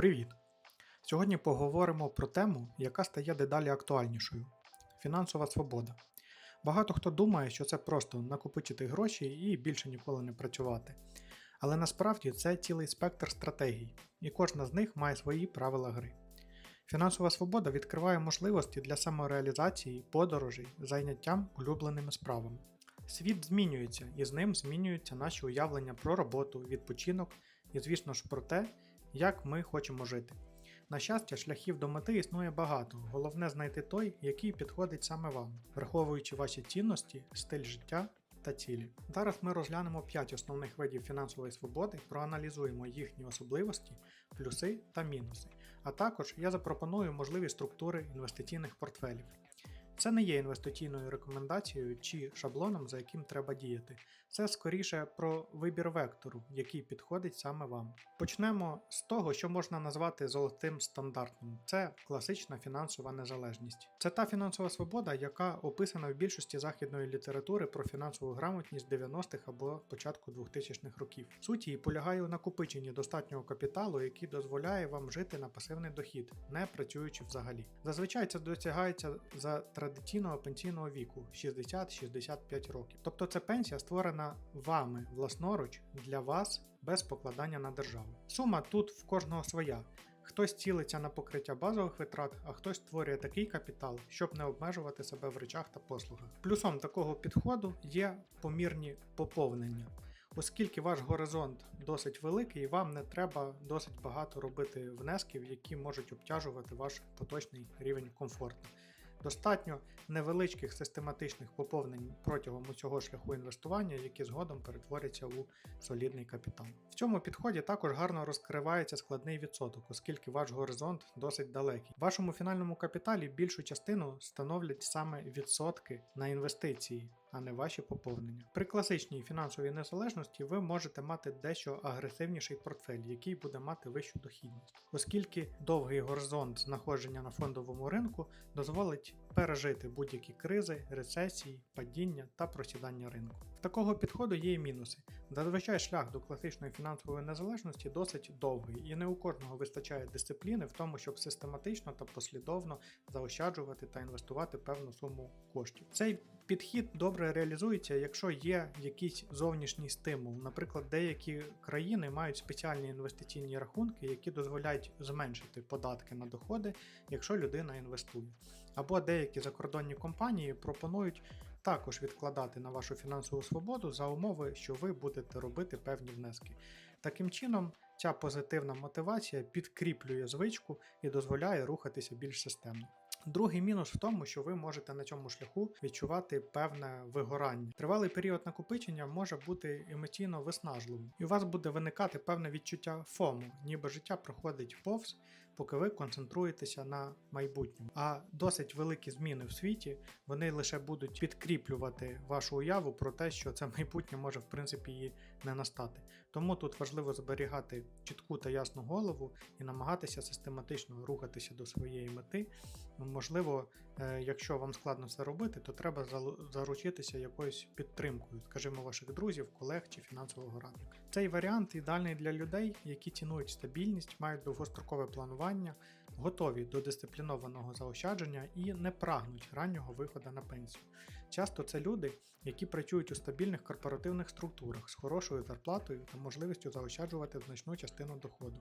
Привіт! Сьогодні поговоримо про тему, яка стає дедалі актуальнішою фінансова свобода. Багато хто думає, що це просто накопичити гроші і більше ніколи не працювати. Але насправді це цілий спектр стратегій, і кожна з них має свої правила гри. Фінансова свобода відкриває можливості для самореалізації, подорожей, зайняттям улюбленими справами. Світ змінюється, і з ним змінюються наші уявлення про роботу, відпочинок і, звісно ж, про те, як ми хочемо жити. На щастя, шляхів до мети існує багато. Головне знайти той, який підходить саме вам, враховуючи ваші цінності, стиль життя та цілі. Зараз ми розглянемо 5 основних видів фінансової свободи, проаналізуємо їхні особливості, плюси та мінуси. А також я запропоную можливі структури інвестиційних портфелів. Це не є інвестиційною рекомендацією чи шаблоном, за яким треба діяти. Це скоріше про вибір вектору, який підходить саме вам. Почнемо з того, що можна назвати золотим стандартом. Це класична фінансова незалежність. Це та фінансова свобода, яка описана в більшості західної літератури про фінансову грамотність 90-х або початку 2000-х років. Суть її полягає у накопиченні достатнього капіталу, який дозволяє вам жити на пасивний дохід, не працюючи взагалі. Зазвичай це досягається за традиційного пенсійного віку 60-65 років. Тобто це пенсія створена вами власноруч для вас без покладання на державу. Сума тут в кожного своя. Хтось цілиться на покриття базових витрат, а хтось створює такий капітал, щоб не обмежувати себе в речах та послугах. Плюсом такого підходу є помірні поповнення. Оскільки ваш горизонт досить великий, вам не треба досить багато робити внесків, які можуть обтяжувати ваш поточний рівень комфорту. Достатньо невеличких систематичних поповнень протягом усього шляху інвестування, які згодом перетворяться у солідний капітал. В цьому підході також гарно розкривається складний відсоток, оскільки ваш горизонт досить далекий. В вашому фінальному капіталі більшу частину становлять саме відсотки на інвестиції. А не ваші поповнення. При класичній фінансовій незалежності ви можете мати дещо агресивніший портфель, який буде мати вищу дохідність, оскільки довгий горизонт знаходження на фондовому ринку дозволить пережити будь-які кризи, рецесії, падіння та просідання ринку. В такого підходу є і мінуси. Зазвичай шлях до класичної фінансової незалежності досить довгий, і не у кожного вистачає дисципліни в тому, щоб систематично та послідовно заощаджувати та інвестувати певну суму коштів. Цей підхід добре реалізується, якщо є якийсь зовнішній стимул. Наприклад, деякі країни мають спеціальні інвестиційні рахунки, які дозволяють зменшити податки на доходи, якщо людина інвестує. Або деякі закордонні компанії пропонують також відкладати на вашу фінансову свободу за умови, що ви будете робити певні внески. Таким чином, ця позитивна мотивація підкріплює звичку і дозволяє рухатися більш системно. Другий мінус в тому, що ви можете на цьому шляху відчувати певне вигорання. Тривалий період накопичення може бути емоційно виснажливим, і у вас буде виникати певне відчуття фому, ніби життя проходить повз, поки ви концентруєтеся на майбутньому. А досить великі зміни в світі вони лише будуть підкріплювати вашу уяву про те, що це майбутнє може в принципі і не настати. Тому тут важливо зберігати чітку та ясну голову і намагатися систематично рухатися до своєї мети. Можливо, е, якщо вам складно це робити, то треба заручитися якоюсь підтримкою, скажімо, ваших друзів, колег чи фінансового радника. Цей варіант ідеальний для людей, які цінують стабільність, мають довгострокове планування, готові до дисциплінованого заощадження і не прагнуть раннього виходу на пенсію. Часто це люди, які працюють у стабільних корпоративних структурах з хорошою зарплатою та можливістю заощаджувати значну частину доходу.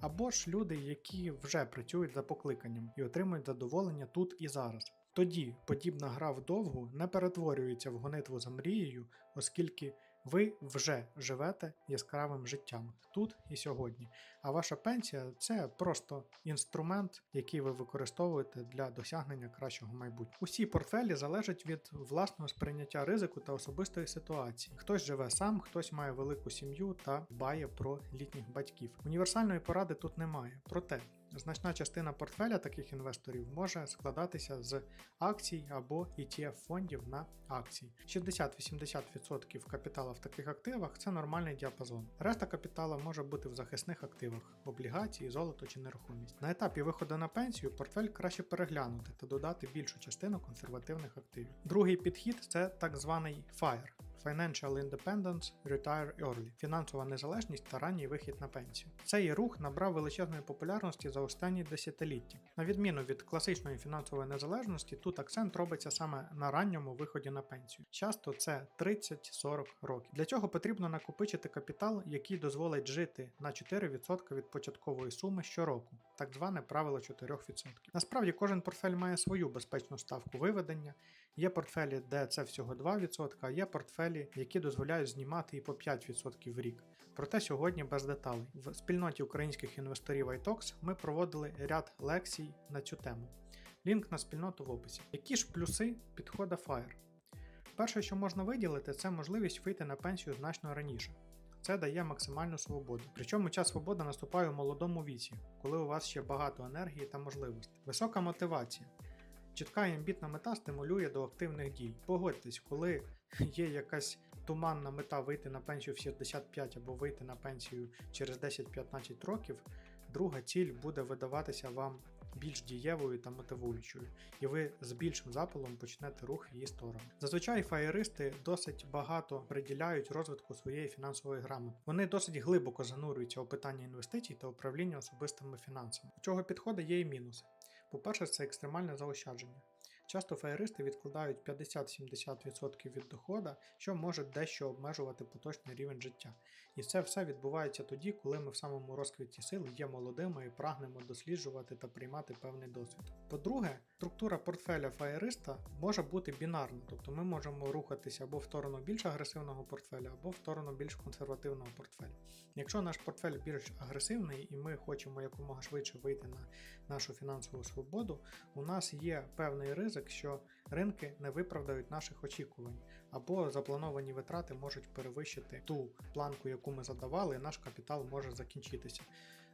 Або ж люди, які вже працюють за покликанням і отримують задоволення тут і зараз. Тоді подібна гра вдовгу не перетворюється в гонитву за мрією, оскільки ви вже живете яскравим життям тут і сьогодні. А ваша пенсія це просто інструмент, який ви використовуєте для досягнення кращого майбутнього. Усі портфелі залежать від власного сприйняття ризику та особистої ситуації. Хтось живе сам, хтось має велику сім'ю та дбає про літніх батьків. Універсальної поради тут немає. Проте Значна частина портфеля таких інвесторів може складатися з акцій або ETF фондів на акції. 60-80% капіталу в таких активах це нормальний діапазон. Решта капіталу може бути в захисних активах, облігації, золото чи нерухомість. На етапі виходу на пенсію портфель краще переглянути та додати більшу частину консервативних активів. Другий підхід це так званий FIRE Financial Independence Retire Early фінансова незалежність та ранній вихід на пенсію. Цей рух набрав величезної популярності за останні десятиліття. На відміну від класичної фінансової незалежності, тут акцент робиться саме на ранньому виході на пенсію. Часто це 30-40 років. Для цього потрібно накопичити капітал, який дозволить жити на 4% від початкової суми щороку, так зване правило 4%. Насправді кожен портфель має свою безпечну ставку виведення. Є портфелі, де це всього 2%, а є портфелі, які дозволяють знімати і по 5% в рік. Проте сьогодні без деталей. В спільноті українських інвесторів iTalks ми проводили ряд лекцій на цю тему. Лінк на спільноту в описі. Які ж плюси підхода FIRE? Перше, що можна виділити, це можливість вийти на пенсію значно раніше. Це дає максимальну свободу. Причому ця свобода наступає у молодому віці, коли у вас ще багато енергії та можливостей. Висока мотивація. Чітка і амбітна мета стимулює до активних дій. Погодьтесь, коли є якась туманна мета вийти на пенсію в 65 або вийти на пенсію через 10-15 років, друга ціль буде видаватися вам більш дієвою та мотивуючою, і ви з більшим запалом почнете рух в її сторону. Зазвичай фаєристи досить багато приділяють розвитку своєї фінансової грамоти. Вони досить глибоко занурюються у питання інвестицій та управління особистими фінансами. У цього підходу є і мінуси. По-перше, це екстремальне заощадження. Часто фаєристи відкладають 50-70% від дохода, що може дещо обмежувати поточний рівень життя. І це все відбувається тоді, коли ми в самому розквіті сил є молодими і прагнемо досліджувати та приймати певний досвід. По-друге, структура портфеля фаєриста може бути бінарна, тобто ми можемо рухатися або в сторону більш агресивного портфеля, або в сторону більш консервативного портфеля. Якщо наш портфель більш агресивний і ми хочемо якомога швидше вийти на нашу фінансову свободу, у нас є певний ризик, що ринки не виправдають наших очікувань, або заплановані витрати можуть перевищити ту планку, яку ми задавали, і наш капітал може закінчитися.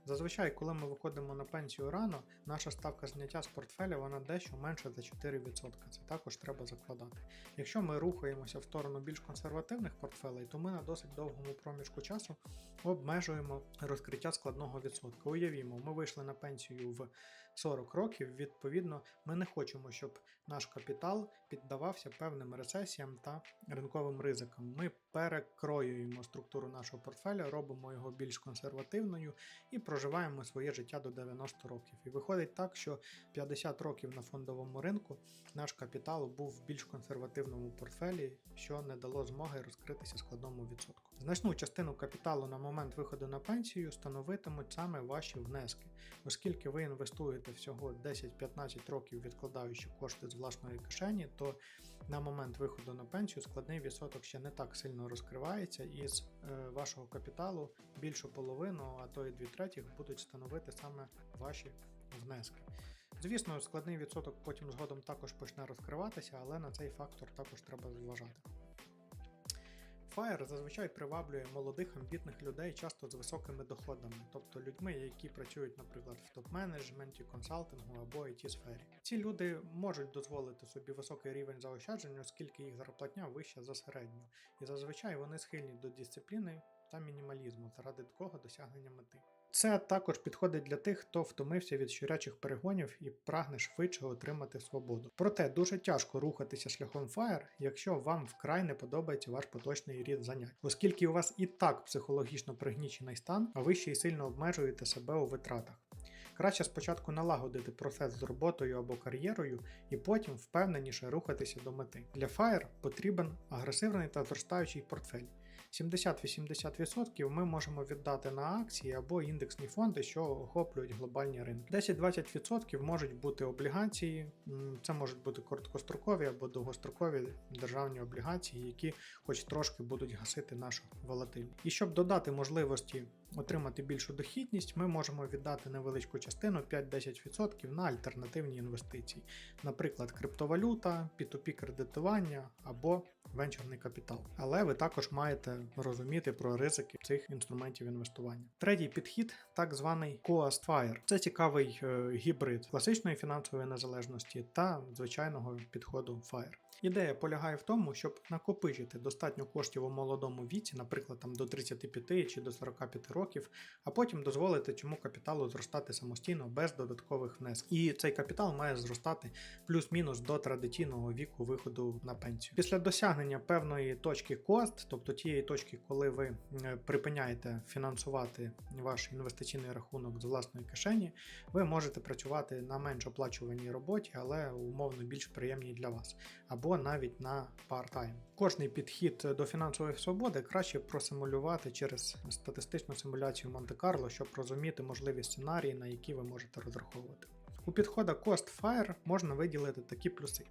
Зазвичай, коли ми виходимо на пенсію рано, наша ставка зняття з портфеля вона дещо менша за 4%. Це також треба закладати. Якщо ми рухаємося в сторону більш консервативних портфелей, то ми на досить довгому проміжку часу обмежуємо розкриття складного відсотка. Уявімо, ми вийшли на пенсію в 40 років. Відповідно, ми не хочемо, щоб наш капітал піддавався певним рецесіям та ринковим ризикам. Ми перекроюємо структуру нашого портфеля, робимо його більш консервативною і проживаємо своє життя до 90 років. І виходить так, що 50 років на фондовому ринку наш капітал був в більш консервативному портфелі, що не дало змоги розкритися складному відсотку. Значну частину капіталу на момент виходу на пенсію становитимуть саме ваші внески, оскільки ви інвестуєте всього 10-15 років, відкладаючи кошти з власної кишені, то на момент виходу на пенсію складний відсоток ще не так сильно розкривається, і з е, вашого капіталу більшу половину, а то і дві третіх будуть становити саме ваші внески. Звісно, складний відсоток потім згодом також почне розкриватися, але на цей фактор також треба зважати. Fire зазвичай приваблює молодих амбітних людей часто з високими доходами, тобто людьми, які працюють, наприклад, в топ-менеджменті, консалтингу або it сфері. Ці люди можуть дозволити собі високий рівень заощадження, оскільки їх зарплатня вища за середню, і зазвичай вони схильні до дисципліни та мінімалізму заради такого досягнення мети. Це також підходить для тих, хто втомився від щурячих перегонів і прагне швидше отримати свободу. Проте дуже тяжко рухатися шляхом FIRE, якщо вам вкрай не подобається ваш поточний рід занять, оскільки у вас і так психологічно пригнічений стан, а ви ще й сильно обмежуєте себе у витратах. Краще спочатку налагодити процес з роботою або кар'єрою, і потім впевненіше рухатися до мети. Для FIRE потрібен агресивний та зростаючий портфель. 70-80% ми можемо віддати на акції або індексні фонди, що охоплюють глобальні ринки. 10-20% можуть бути облігації, це можуть бути короткострокові або довгострокові державні облігації, які хоч трошки будуть гасити нашу волатильність. І щоб додати можливості отримати більшу дохідність, ми можемо віддати невеличку частину 5-10% на альтернативні інвестиції, наприклад, криптовалюта, P2P кредитування або венчурний капітал. Але ви також маєте розуміти про ризики цих інструментів інвестування. Третій підхід, так званий Coast Fire. Це цікавий е, гібрид класичної фінансової незалежності та звичайного підходу FIRE. Ідея полягає в тому, щоб накопичити достатньо коштів у молодому віці, наприклад, там до 35 чи до 45 років, а потім дозволити цьому капіталу зростати самостійно без додаткових внесків. І цей капітал має зростати плюс-мінус до традиційного віку виходу на пенсію. Після досягнення певної точки кост, тобто тієї точки, коли ви е, припиняєте фінансувати ваш інвестиційний рахунок з власної кишені, ви можете працювати на менш оплачуваній роботі, але умовно більш приємній для вас, або навіть на part-time. Кожний підхід до фінансової свободи краще просимулювати через статистичну симуляцію Монте-Карло, щоб розуміти можливі сценарії, на які ви можете розраховувати. У підходах Cost Fire можна виділити такі плюси.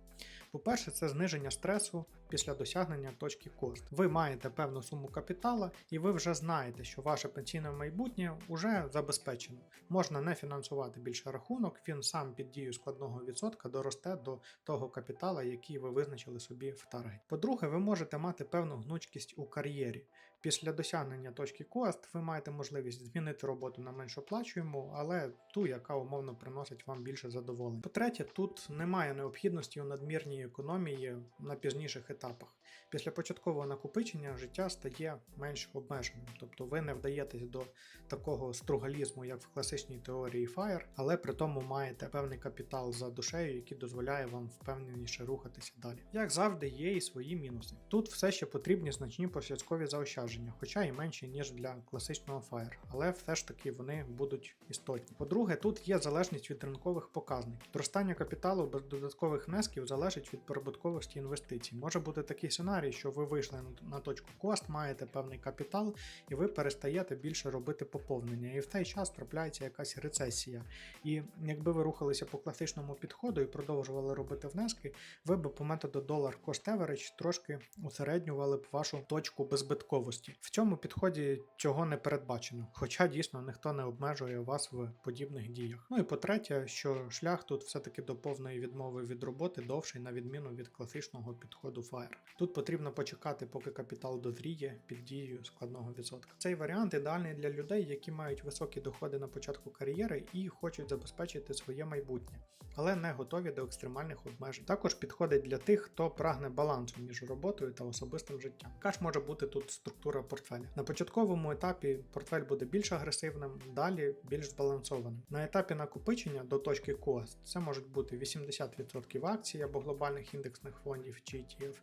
По-перше, це зниження стресу після досягнення точки кост. Ви маєте певну суму капітала, і ви вже знаєте, що ваше пенсійне майбутнє вже забезпечено. Можна не фінансувати більше рахунок, він сам під дією складного відсотка доросте до того капітала, який ви визначили собі в таргет. По-друге, ви можете мати певну гнучкість у кар'єрі. Після досягнення точки кост ви маєте можливість змінити роботу на менш оплачуєму, але ту, яка умовно приносить вам більше задоволення. По-третє, тут немає необхідності у надмірній економії на пізніших етапах. Після початкового накопичення життя стає менш обмеженим, тобто ви не вдаєтесь до такого стругалізму, як в класичній теорії FIRE, але при тому маєте певний капітал за душею, який дозволяє вам впевненіше рухатися далі. Як завжди, є і свої мінуси. Тут все ще потрібні значні посвяткові заощадження, хоча і менші, ніж для класичного FIRE, але все ж таки вони будуть істотні. По-друге, тут є залежність від ринкових показників. Зростання капіталу без додаткових внесків залежить від прибутковості інвестицій. Може бути такий сценарій, що ви вийшли на- точку кост, маєте певний капітал, і ви перестаєте більше робити поповнення. І в цей час трапляється якась рецесія. І якби ви рухалися по класичному підходу і продовжували робити внески, ви б по методу долар cost average трошки усереднювали б вашу точку беззбитковості. В цьому підході цього не передбачено, хоча дійсно ніхто не обмежує вас в подібних діях. Ну і по-третє, що шлях тут все-таки до повної відмови від роботи довший, на відміну від класичного підходу FIRE. Тут потрібно почекати, поки капітал дозріє під дією складного відсотка. Цей варіант ідеальний для людей, які мають високі доходи на початку кар'єри і хочуть забезпечити своє майбутнє, але не готові до екстремальних обмежень. Також підходить для тих, хто прагне балансу між роботою та особистим життям. Яка ж може бути тут структура портфеля? На початковому етапі портфель буде більш агресивним, далі більш збалансованим. На етапі накопичення до точки кост це можуть бути 80% акцій або глобальних індексних фондів чи ETF,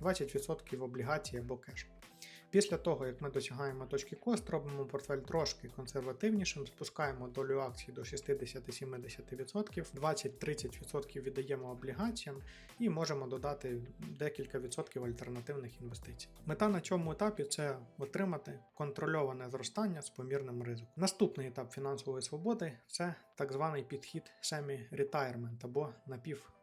20% облігацій або кеш. Після того, як ми досягаємо точки кост, робимо портфель трошки консервативнішим, спускаємо долю акцій до 60-70%, 20-30% віддаємо облігаціям і можемо додати декілька відсотків альтернативних інвестицій. Мета на цьому етапі це отримати контрольоване зростання з помірним ризиком. Наступний етап фінансової свободи це так званий підхід semi-retirement або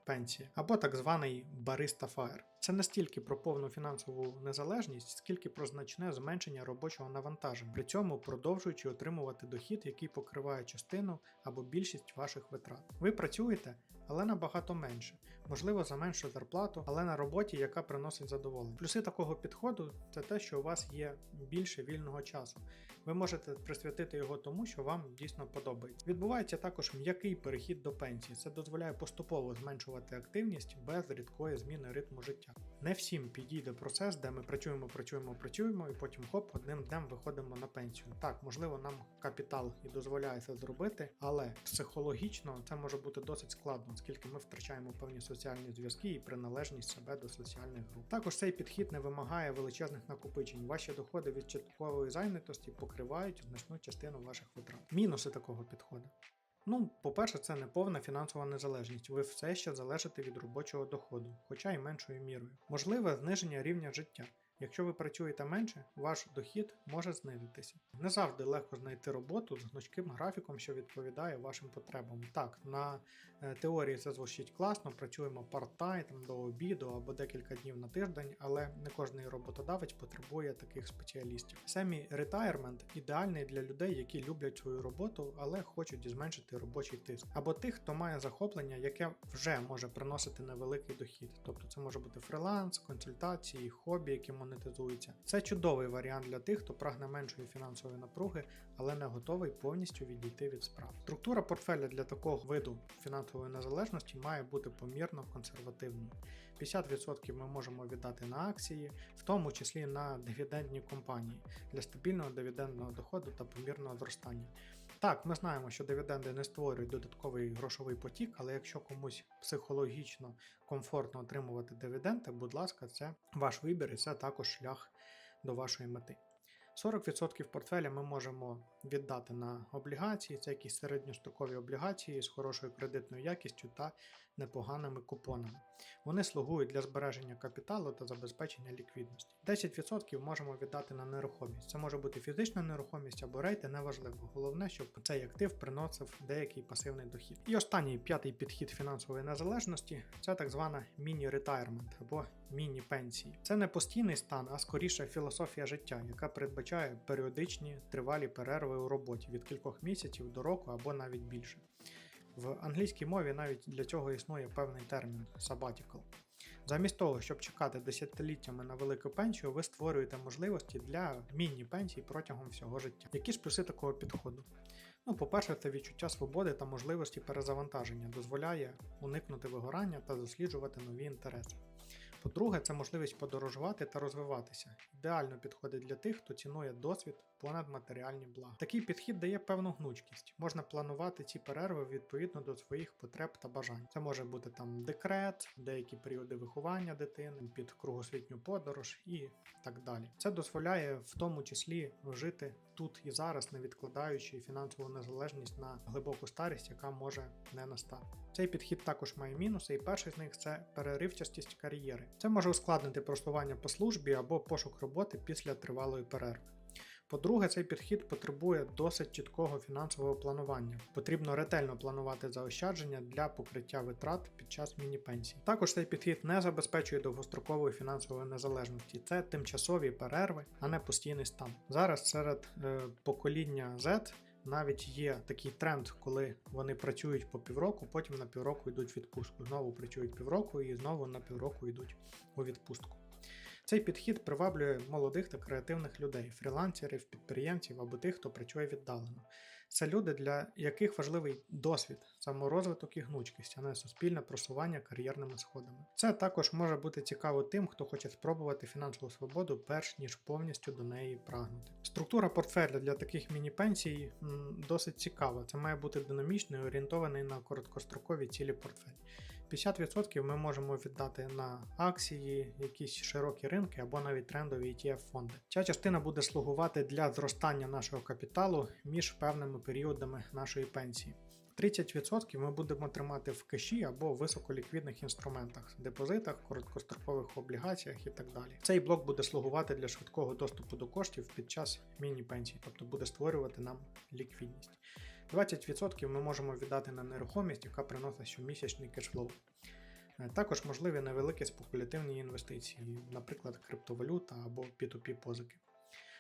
напівпенсія, або так званий barista fire. Це не стільки про повну фінансову незалежність, скільки про значне зменшення робочого навантаження, при цьому продовжуючи отримувати дохід, який покриває частину або більшість ваших витрат. Ви працюєте, але набагато менше, можливо, за меншу зарплату, але на роботі, яка приносить задоволення. Плюси такого підходу це те, що у вас є більше вільного часу. Ви можете присвятити його тому, що вам дійсно подобається. Відбувається також м'який перехід до пенсії. Це дозволяє поступово зменшувати активність без рідкої зміни ритму життя. Не всім підійде процес, де ми працюємо, працюємо, працюємо, і потім хоп, одним днем виходимо на пенсію. Так, можливо, нам капітал і дозволяє це зробити, але психологічно це може бути досить складно, оскільки ми втрачаємо певні соціальні зв'язки і приналежність себе до соціальних груп. Також цей підхід не вимагає величезних накопичень. Ваші доходи від часткової зайнятості покривають значну частину ваших витрат. Мінуси такого підходу. Ну, по-перше, це не повна фінансова незалежність. Ви все ще залежите від робочого доходу, хоча й меншою мірою. Можливе зниження рівня життя. Якщо ви працюєте менше, ваш дохід може знизитися. Не завжди легко знайти роботу з гнучким графіком, що відповідає вашим потребам. Так, на е, теорії це звучить класно, працюємо там, до обіду або декілька днів на тиждень, але не кожний роботодавець потребує таких спеціалістів. Семі ретайрмент ідеальний для людей, які люблять свою роботу, але хочуть зменшити робочий тиск, або тих, хто має захоплення, яке вже може приносити невеликий дохід. Тобто це може бути фриланс, консультації, хобі, які монетизуються. Це чудовий варіант для тих, хто прагне меншої фінансової напруги, але не готовий повністю відійти від справ. Структура портфеля для такого виду фінансової незалежності має бути помірно консервативною. 50% ми можемо віддати на акції, в тому числі на дивідендні компанії для стабільного дивідендного доходу та помірного зростання. Так, ми знаємо, що дивіденди не створюють додатковий грошовий потік, але якщо комусь психологічно комфортно отримувати дивіденди, будь ласка, це ваш вибір і це також шлях до вашої мети. 40% портфеля ми можемо віддати на облігації, це якісь середньострокові облігації з хорошою кредитною якістю та непоганими купонами. Вони слугують для збереження капіталу та забезпечення ліквідності. 10% можемо віддати на нерухомість. Це може бути фізична нерухомість або рейти, неважливо. Головне, щоб цей актив приносив деякий пасивний дохід. І останній п'ятий підхід фінансової незалежності це так звана міні-ретайрмент або міні-пенсії. Це не постійний стан, а скоріше філософія життя, яка передбачає періодичні тривалі перерви у роботі від кількох місяців до року або навіть більше. В англійській мові навіть для цього існує певний термін sabbatical. Замість того, щоб чекати десятиліттями на велику пенсію, ви створюєте можливості для міні-пенсій протягом всього життя. Які ж плюси такого підходу? Ну, по-перше, це відчуття свободи та можливості перезавантаження дозволяє уникнути вигорання та досліджувати нові інтереси. По-друге, це можливість подорожувати та розвиватися. Ідеально підходить для тих, хто цінує досвід понад матеріальні блага. Такий підхід дає певну гнучкість. Можна планувати ці перерви відповідно до своїх потреб та бажань. Це може бути там декрет, деякі періоди виховання дитини, під кругосвітню подорож і так далі. Це дозволяє в тому числі жити тут і зараз, не відкладаючи фінансову незалежність на глибоку старість, яка може не настати. Цей підхід також має мінуси, і перший з них це переривчастість кар'єри. Це може ускладнити просування по службі або пошук роботи після тривалої перерви. По-друге, цей підхід потребує досить чіткого фінансового планування. Потрібно ретельно планувати заощадження для покриття витрат під час міні-пенсії. Також цей підхід не забезпечує довгострокової фінансової незалежності. Це тимчасові перерви, а не постійний стан. Зараз серед е, покоління Z навіть є такий тренд, коли вони працюють по півроку, потім на півроку йдуть відпустку. Знову працюють півроку і знову на півроку йдуть у відпустку. Цей підхід приваблює молодих та креативних людей, фрілансерів, підприємців або тих, хто працює віддалено. Це люди, для яких важливий досвід, саморозвиток і гнучкість, а не суспільне просування кар'єрними сходами. Це також може бути цікаво тим, хто хоче спробувати фінансову свободу, перш ніж повністю до неї прагнути. Структура портфеля для таких міні-пенсій досить цікава. Це має бути динамічний, орієнтований на короткострокові цілі портфель. 50% ми можемо віддати на акції, якісь широкі ринки або навіть трендові ETF фонди. Ця частина буде слугувати для зростання нашого капіталу між певними періодами нашої пенсії. 30% ми будемо тримати в кеші або високоліквідних інструментах, депозитах, короткострокових облігаціях і так далі. Цей блок буде слугувати для швидкого доступу до коштів під час міні-пенсії, тобто буде створювати нам ліквідність. 20% ми можемо віддати на нерухомість, яка приносить щомісячний кешфлоу. Е, Також можливі невеликі спекулятивні інвестиції, наприклад, криптовалюта або P2P позики.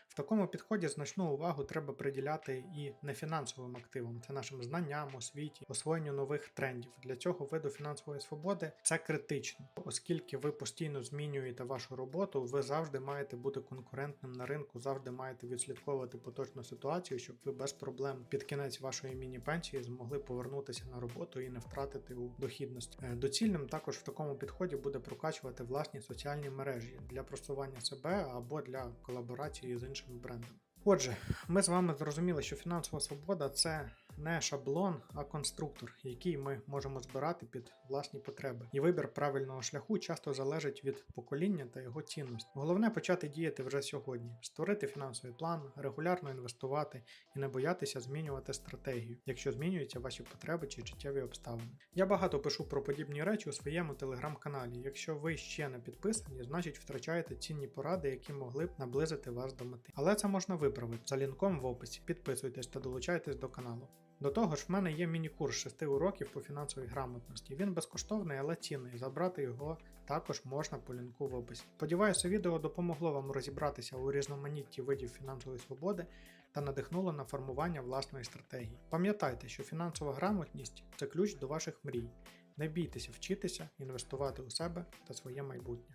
В такому підході значну увагу треба приділяти і нефінансовим активам, це нашим знанням, освіті, освоєнню нових трендів. Для цього виду фінансової свободи це критично, оскільки ви постійно змінюєте вашу роботу, ви завжди маєте бути конкурентним на ринку, завжди маєте відслідковувати поточну ситуацію, щоб ви без проблем під кінець вашої міні-пенсії змогли повернутися на роботу і не втратити у дохідності. Е, Доцільним також в такому підході буде прокачувати власні соціальні мережі для просування себе або для колаборації з іншими брендами. Отже, ми з вами зрозуміли, що фінансова свобода це не шаблон, а конструктор, який ми можемо збирати під власні потреби. І вибір правильного шляху часто залежить від покоління та його цінності. Головне почати діяти вже сьогодні, створити фінансовий план, регулярно інвестувати і не боятися змінювати стратегію, якщо змінюються ваші потреби чи життєві обставини. Я багато пишу про подібні речі у своєму телеграм-каналі. Якщо ви ще не підписані, значить втрачаєте цінні поради, які могли б наблизити вас до мети. Але це можна виправити за лінком в описі. Підписуйтесь та долучайтесь до каналу. До того ж, в мене є міні-курс 6 уроків по фінансовій грамотності. Він безкоштовний, але цінний. Забрати його також можна по лінку в описі. Сподіваюся, відео допомогло вам розібратися у різноманітті видів фінансової свободи та надихнуло на формування власної стратегії. Пам'ятайте, що фінансова грамотність це ключ до ваших мрій. Не бійтеся вчитися, інвестувати у себе та своє майбутнє.